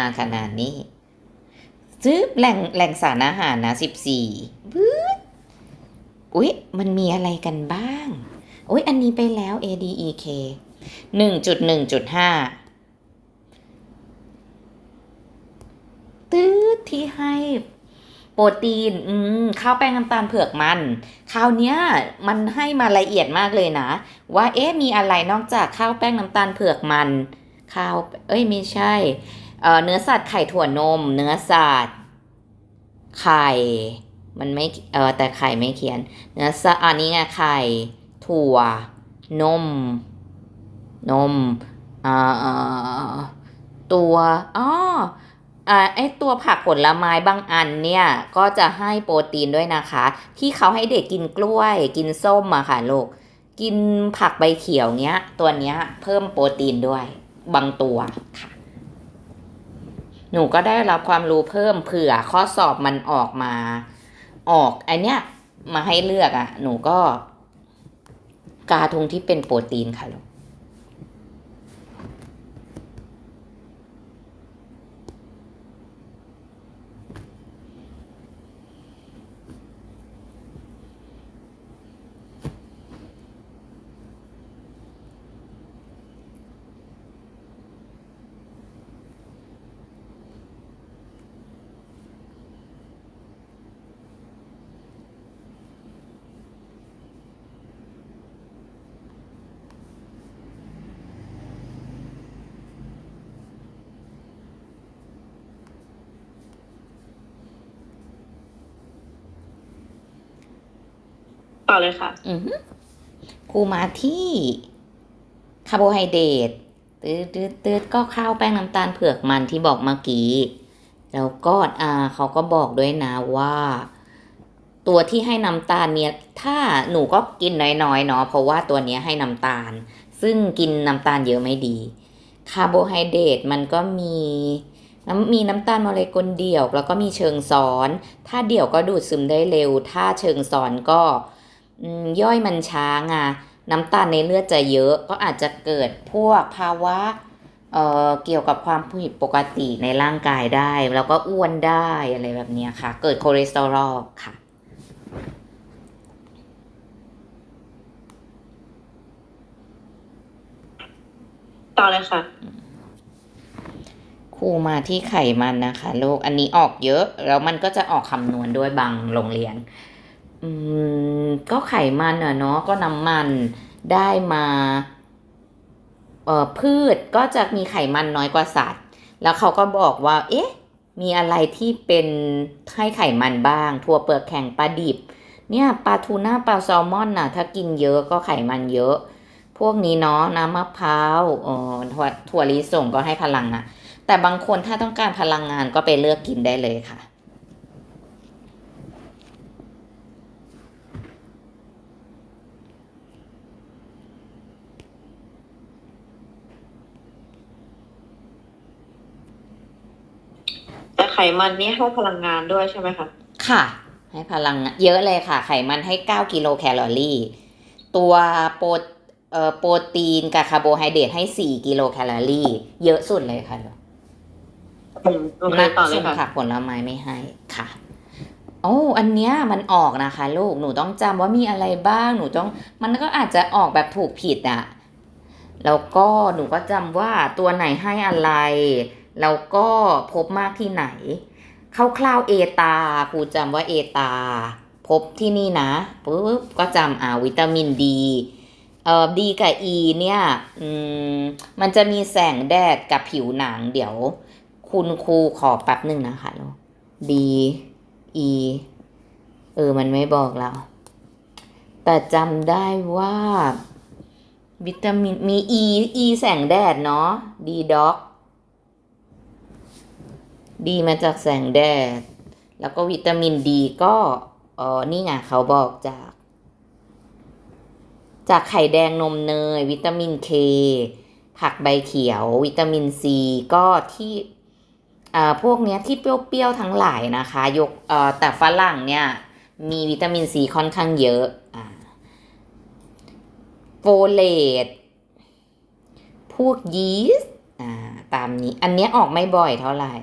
าขนาดนี้ซื้อแหล่งแหล่งสารอาหารนะสิบสี่ปึ๊ดอุ๊ย มันมีอะไรกันบ้าง อุ๊ย อันนี้ไปแล้ว ADEK หนึ่งจุดหนึ่งจุดห้าตืดที่ให้ โปรตีน อืม ข้าวแป้งน้ำตาลเผือกมัน คราวเนี้ย มันให้มาละเอียดมากเลยนะ ว่าเอ๊ะมีอะไรนอกจากข้าวแป้งน้ำตาลเผือกมัน ข้าว เอ้ยไม่ใช่ เออเนื้อสัตว์ไข่ถั่วนม เนื้อสัตว์ไข่ มันไม่เออแต่ไข่ไม่เขียน เนื้อสัตว์อันนี้ไงไข่ถั่ว นม นมอ่อ่าตัวอ๋ออ่าไอตัวผักผลไม้บางอันเนี่ยก็จะให้โปรตีนด้วยนะคะ ที่เขาให้เด็กกินกล้วย กินส้มอะค่ะลูกกินผักใบเขียวเนี้ย ตัวเนี้ยเพิ่มโปรตีนด้วยบางตัวค่ะ หนูก็ได้รับความรู้เพิ่มเผื่อข้อสอบมันออกมา ออกไอเนี้ยมาให้เลือกอะ่ะ หนูก็ กาทุงที่เป็นโปรตีนค่ะลูก ต่อเลยค่ะ อือฮึครูมาที่คาร์โบไฮเดรตตืดตืดตืดก็ข้าวแป้งน้ำตาลเผือกมันที่บอกเมื่อกี้ แล้วก็อ่าเขาก็บอกด้วยนะว่า ตัวที่ให้น้ำตาลเนี่ย ถ้าหนูก็กินน้อยๆเนาะเพราะว่าตัวเนี้ยให้น้ำตาล ซึ่งกินน้ำตาลเยอะไม่ดี คาร์โบไฮเดรตมันก็มีน้ำมีน้ำตาลโมเลกุลเดี่ยว แล้วก็มีเชิงซ้อน ถ้าเดี่ยวก็ดูดซึมได้เร็ว ถ้าเชิงซ้อนก็ ย่อยมันช้าไงน้ำตาลในเลือดจะเยอะ ก็อาจจะเกิดพวกภาวะเอ่อเกี่ยวกับความผิดปกติในร่างกายได้ แล้วก็อ้วนได้อะไรแบบเนี้ยค่ะ เกิดคอเลสเตอรอลค่ะต่อเลยค่ะครูมาที่ไขมันนะคะลูกอันนี้ออกเยอะ แล้วมันก็จะออกคำนวณด้วยบางโรงเรียน อืมก็ไขมันอะเนาะก็น้ำมันได้มาเอ่อพืชก็จะมีไขมันน้อยกว่าสัตว์ แล้วเขาก็บอกว่า เอ๊ะ มีอะไรที่เป็นให้ไขมันบ้างถั่วเปลือกแข็งปลาดิบ เนี่ยปลาทูน่าปลาแซลมอนน่ะ ถ้ากินเยอะก็ไขมันเยอะ พวกนี้เนาะน้ำมะพร้าวเอ่อถั่วถั่วลิสงก็ให้พลังอะแต่บางคนถ้าต้องการพลังงานก็ไปเลือกกินได้เลยค่ะ ไขมันนี่ให้พลังงานด้วยใช่ไหมคะ ค่ะ ให้พลังงานเยอะเลยค่ะ ไขมันให้ 9 กิโลแคลอรี่ ตัวโปรเอ่อโปรตีนกับคาร์โบไฮเดรตให้ 4 กิโลแคลอรี่ เยอะสุดเลยค่ะอืมโอเคนักต่อเลส่ยงค่ะผักผลไม้ไม่ให้ค่ะ โอ้อันเนี้ยมันออกนะคะ ลูกหนูต้องจำว่ามีอะไรบ้างหนูต้อง มันก็อาจจะออกแบบถูกผิดอะแล้วก็หนูก็จำว่าตัวไหนให้อะไร แล้วก็พบมากที่ไหนคร่าวๆเอตาครูจำว่าเอตา พบที่นี่นะปุ๊บก็จำอ่าวิตามินดีเอ่อดีกับอีเนี่ยอืมมันจะมีแสงแดดกับผิวหนังเดี๋ยว คุณครูขอแป๊บหนึ่งนะคะลูก D E เออ มันไม่บอกเรา แต่จำได้ว่า วิตามินมี E E แสงแดดเนาะ D doc ดีมาจากแสงแดด แล้วก็วิตามินดีก็เออนี่ไงเขาบอกจาก จากไข่แดงนมเนย วิตามินเคผักใบเขียว วิตามินซีก็ที่อ่าพวกเนี้ยที่เปรี้ยวๆทั้งหลายนะคะ ยกเอ่อแต่ฝรั่งเนี่ย มีวิตามินซีค่อนข้างเยอะอ่าโฟเลตพวกยีสต์อ่าตามนี้ อันเนี้ยออกไม่บ่อยเท่าไหร่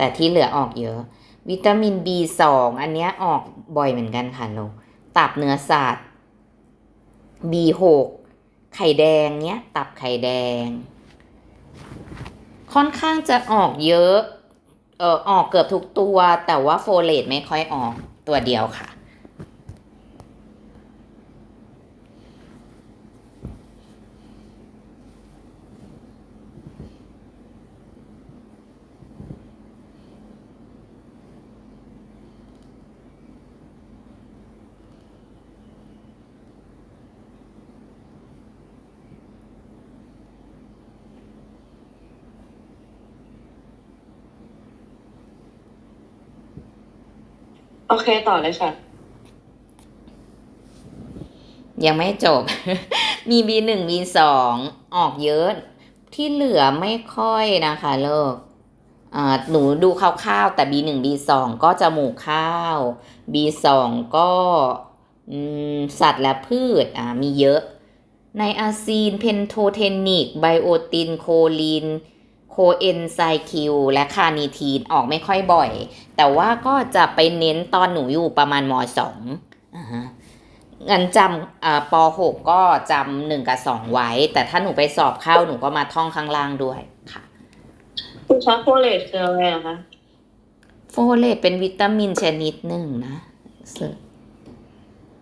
แต่ที่เหลือออกเยอะ วิตามิน B2 อันเนี้ยออกบ่อยเหมือนกันค่ะหนูตับเนื้อสัตว์ B6 ไข่แดงเนี้ย ตับไข่แดง ค่อนข้างจะออกเยอะ เออออกเกือบทุกตัว แต่ว่าโฟเลตไม่ค่อยออกตัวเดียวค่ะ โอเคต่อเลยค่ะ ยังไม่จบ มี B1 B2 ออกเยอะ ที่เหลือไม่ค่อยนะคะเลิกอ่าหนูดูคร่าวๆ แต่ B1 B2 ก็จมูกข้าว B2 ก็สัตว์และพืชอ่ามีเยอะ ในอาซีน เพนโทเทนิก ไบโอติน โคลิน โคเอนไซคิวและคาร์นิทีนออกไม่ค่อยบ่อย แต่ว่าก็จะไปเน้นตอนหนูอยู่ประมาณมสองอ่าฮะงั้นจำอ่าป .6 ก็จำหนึ่งกับสองไว้ แต่ถ้าหนูไปสอบเข้าหนูก็มาท่องข้างล่างด้วยค่ะคุณช็อกโกแลตคืออะไรนะคะโฟเลตเป็นวิตามินชนิดหนึ่งนะเสิร์ช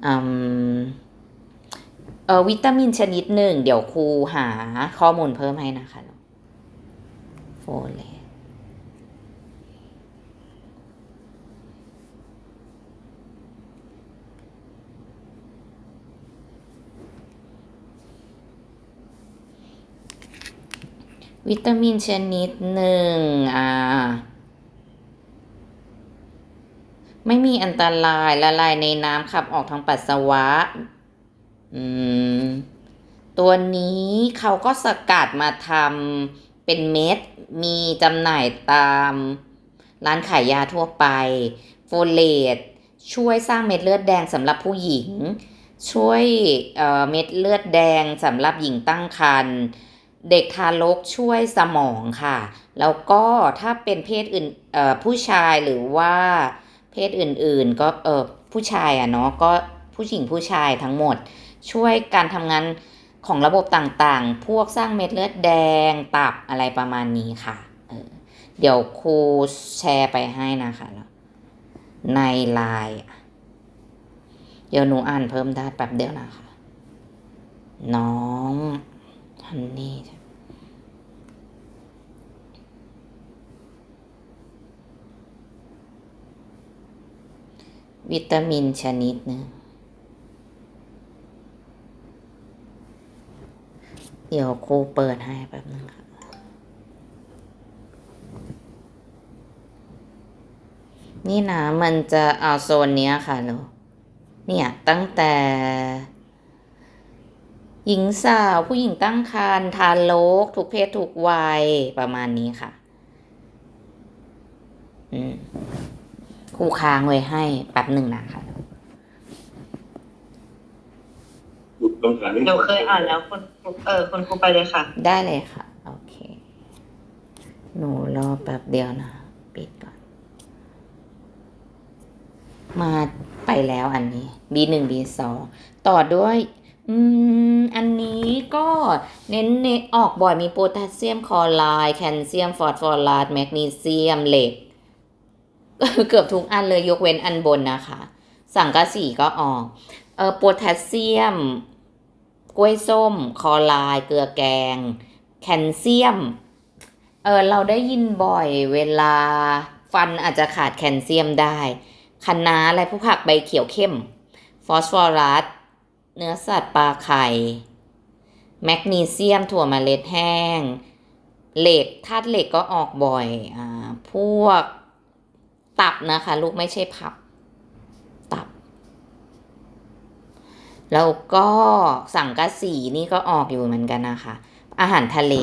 อืมเออวิตามินชนิดหนึ่ง เดี๋ยวครูหาข้อมูลเพิ่มให้นะคะ โฟเลตวิตามินชนิดหนึ่งอ่าไม่มีอันตรายละลายในน้ำขับออกทางปัสสาวะ อืม ตัวนี้เขาก็สกัดมาทำ เป็นเม็ด มีจำหน่ายตามร้านขายยาทั่วไป โฟเลตช่วยสร้างเม็ดเลือดแดงสำหรับผู้หญิง ช่วยเเม็ดเลือดแดงสำหรับหญิงตั้งครรภ์เด็กทารกช่วยสมองค่ะ แล้วก็ถ้าเป็นเพศอื่นผู้ชายหรือว่าเพศอื่นๆ ก็เออผู้ชายอะเนาะก็ผู้หญิงผู้ชายทั้งหมด ช่วยการทำงาน ของระบบต่างๆ พวกสร้างเม็ดเลือดแดง ตับอะไรประมาณนี้ค่ะเออเดี๋ยวครูแชร์ไปให้นะคะ ในไลน์เดี๋ยวหนูอ่านเพิ่มได้แป๊บเดียวนะคะ น้องฮันนี่วิตามินชนิดนึง เดี๋ยวครูเปิดให้แป๊บนึงค่ะนี่นะมันจะเอาโซนเนี้ยค่ะลูเนี่ย ตั้งแต่ หญิงสาวผู้หญิงตั้งครรภ์ทารกทุกเพศทุกวัยประมาณนี้ค่ะ อืมครูค้างไว้ให้แป๊บหนึ่งนะคะ เดี๋ยวเคยอ่านแล้วคุณครูเออคุณครูไปเลยค่ะ ได้เลยค่ะ โอเค หนูรอแป๊บเดียวนะ ปิดก่อน มาไปแล้วอันนี้ B หนึ่ง B สองต่อด้วย อืม อันนี้ก็เน้นเนออกบ่อยมีโพแทสเซียมคลอไรด์แคลเซียมฟอสฟอรัสแมกนีเซียมเหล็ก เกือบทุกอันเลยยกเว้นอันบนนะคะ สังกะสีก็ออก เออโพแทสเซียม กล้วยส้ม คอไรด์เกลือแกง แคลเซียม เออเราได้ยินบ่อยเวลาฟันอาจจะขาดแคลเซียมได้คะน้าอะไรพวกผักใบเขียวเข้ม ฟอสฟอรัส เนื้อสัตว์ปลาไข่ แมกนีเซียมถั่วเมล็ดแห้ง เหล็กธาตุเหล็กก็ออกบ่อย อ่า พวกตับนะคะ ลูกไม่ใช่ผับ แล้วก็สังกะสีนี่ก็ออกอยู่เหมือนกันนะคะ อาหารทะเล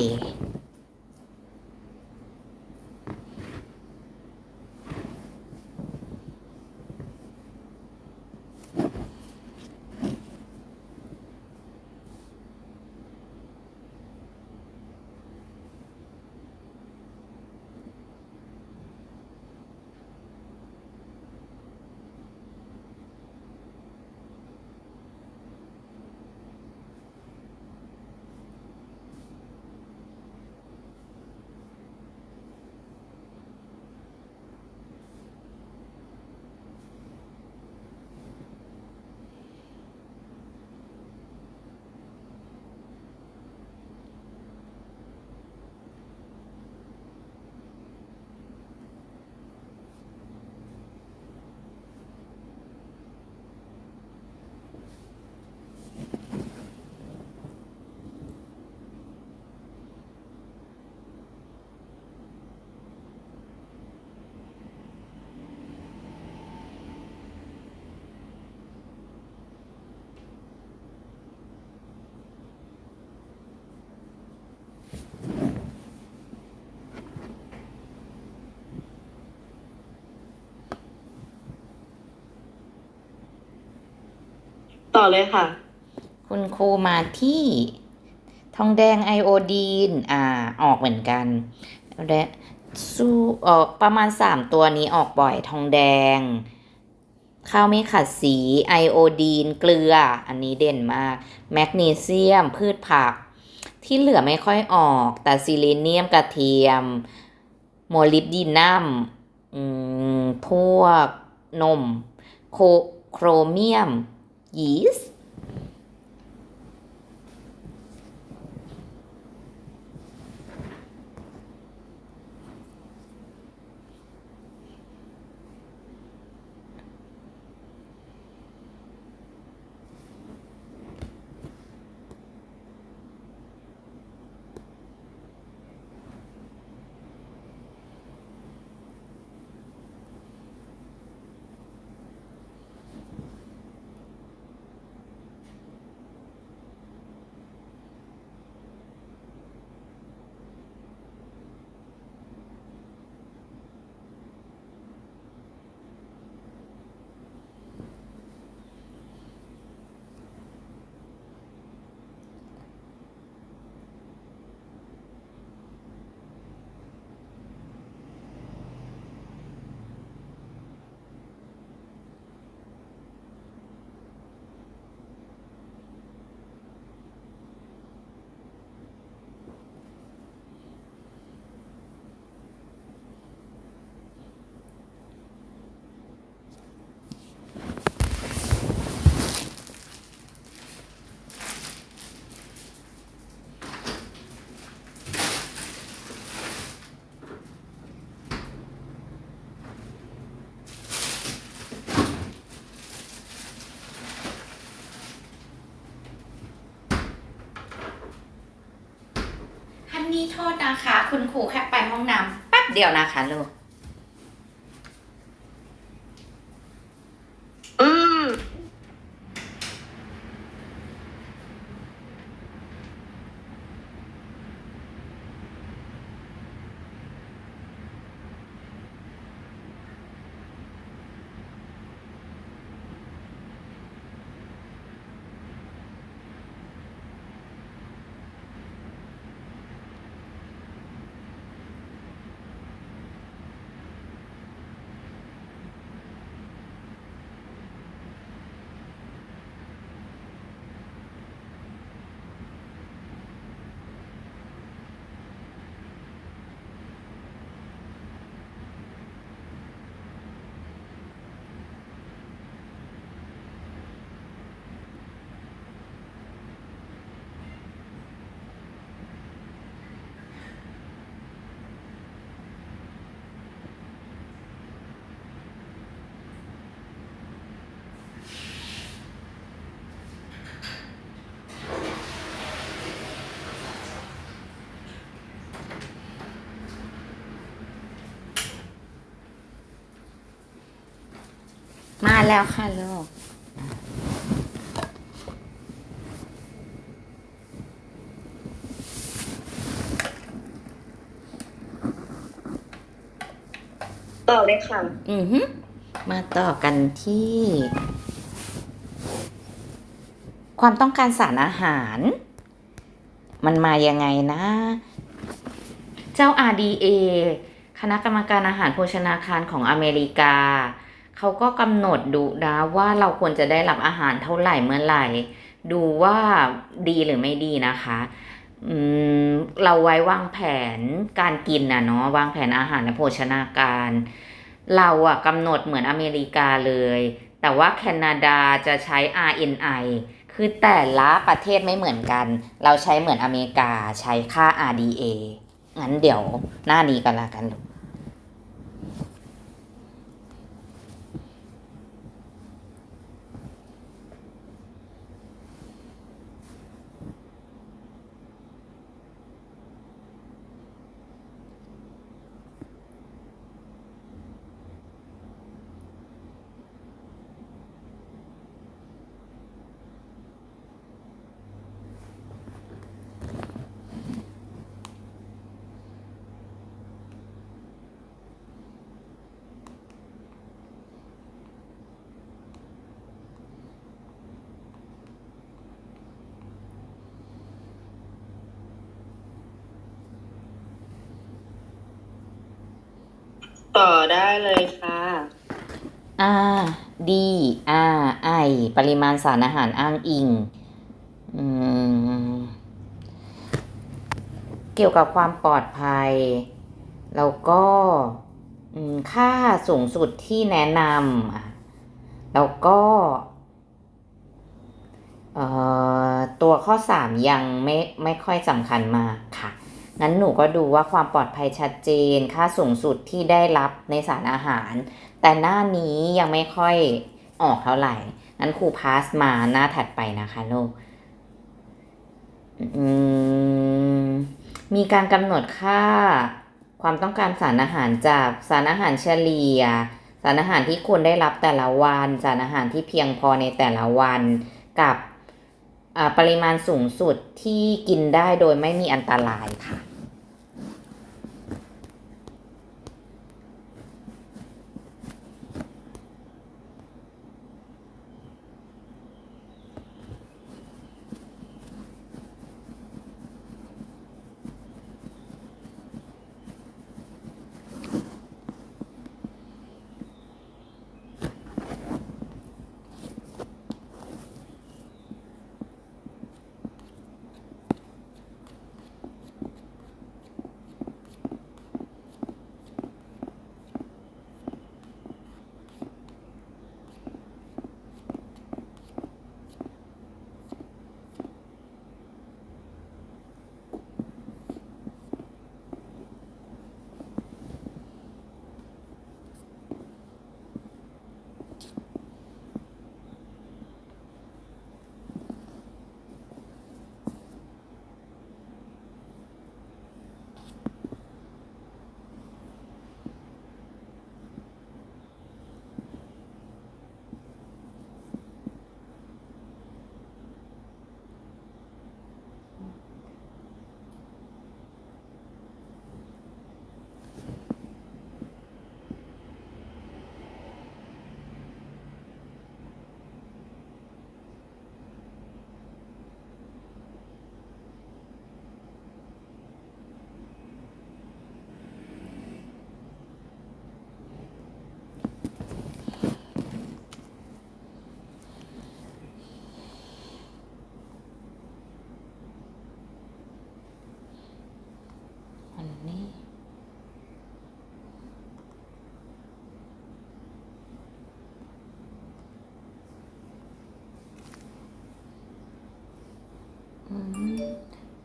ต่อเลยค่ะ คุณครูมาที่ทองแดงไอโอดีน อ่า ออกเหมือนกัน และสู้ออกประมาณสามตัวนี้ออกบ่อยทองแดง ข้าวไม่ขัดสีไอโอดีน เกลือ อันนี้เด่นมาก แมกนีเซียม พืชผัก ที่เหลือไม่ค่อยออก แต่ซิลิเนียมกระเทียม โมลิบดีนัมอืมพวกนมโคโครเมียม ยีสต์ ฮันนี่ โทษนะคะ คุณครูแค่ไปห้องน้ำแป๊บเดียวนะคะลูก มาแล้วค่ะลูกต่อเลยค่ะ อือฮึมาต่อกันที่ ความต้องการสารอาหาร มันมายังไงนะ เจ้า RDA คณะกรรมการอาหารโภชนาคารของอเมริกา เขาก็กำหนดดูนะว่าเราควรจะได้รับอาหารเท่าไหร่เมื่อไหร่ ดูว่าดีหรือไม่ดีนะคะเราไว้วางแผนการกินนะเนาะวางแผนอาหารและโภชนาการ เราอะกำหนดเหมือนอเมริกาเลย แต่ว่าแคนาดาจะใช้ RNI คือแต่ละประเทศไม่เหมือนกัน เราใช้เหมือนอเมริกาใช้ค่า RDA งั้นเดี๋ยวหน้านี้กันละกันลูก ต่อได้เลยค่ะ R D R I ปริมาณสารอาหารอ้างอิงอืมเกี่ยวกับความปลอดภัย แล้วก็ค่าสูงสุดที่แนะนำ แล้วก็ตัวข้อ 3 ยังไม่ไม่ค่อยสำคัญมากค่ะ งั้นหนูก็ดูว่าความปลอดภัยชัดเจน ค่าสูงสุดที่ได้รับในสารอาหาร แต่หน้านี้ยังไม่ค่อยออกเท่าไหร่ งั้นครูพาสมาหน้าถัดไปนะคะลูกมีการกำหนดค่าความต้องการสารอาหารจากสารอาหารเฉลี่ย สารอาหารที่ควรได้รับแต่ละวัน สารอาหารที่เพียงพอในแต่ละวันกับ ปริมาณสูงสุดที่กินได้โดยไม่มีอันตรายค่ะ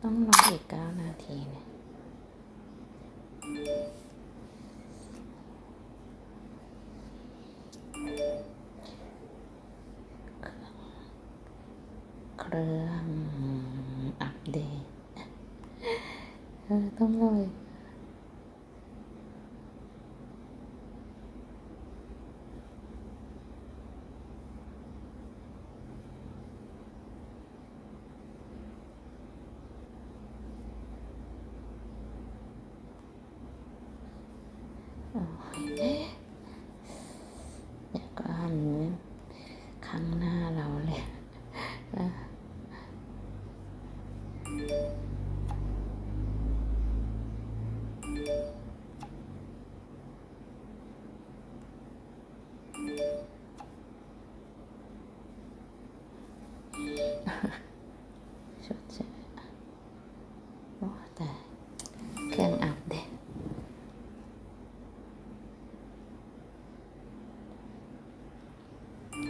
ต้องรออีกเก้านาทีเนี่ยเครื่องอัปเดตเออต้องรออีก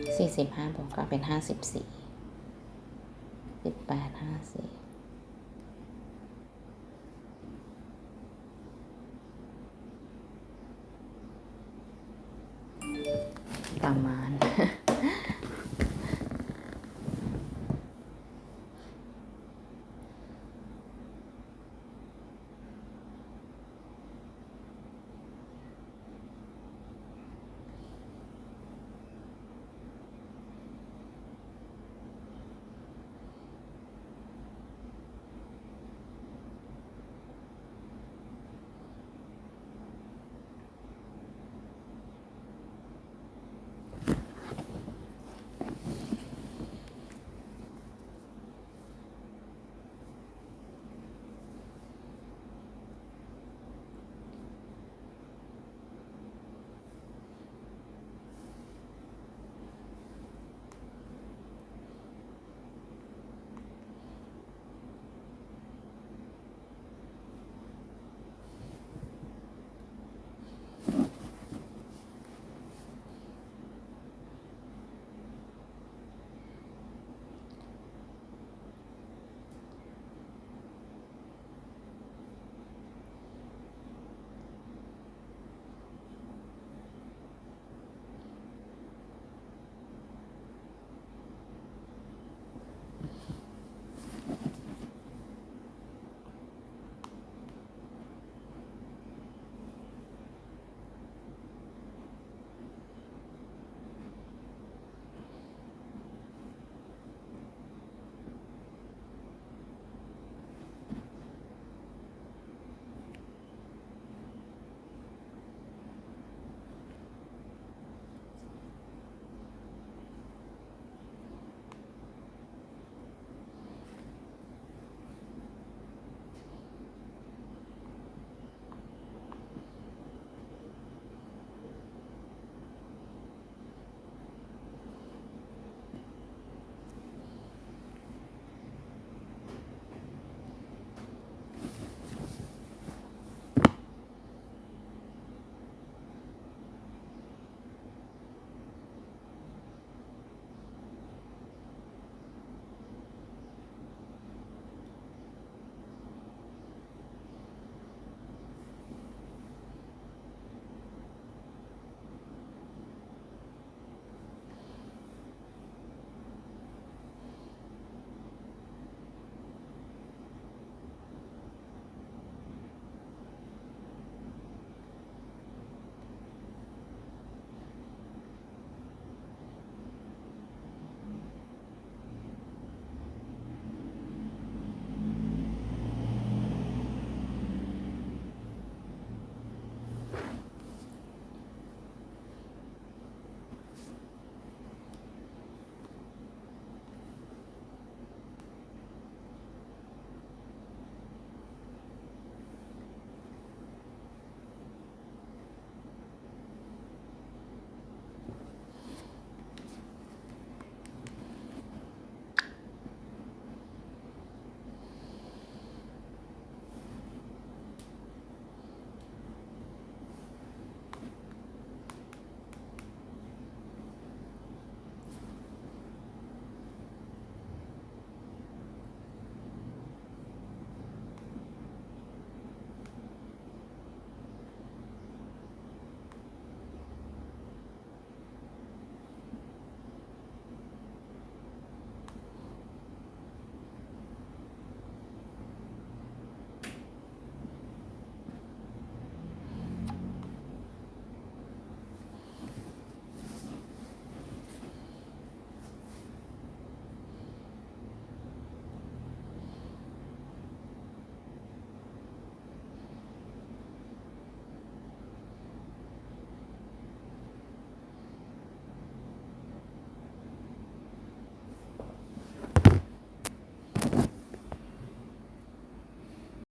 45บวก9เป็น 54 18 54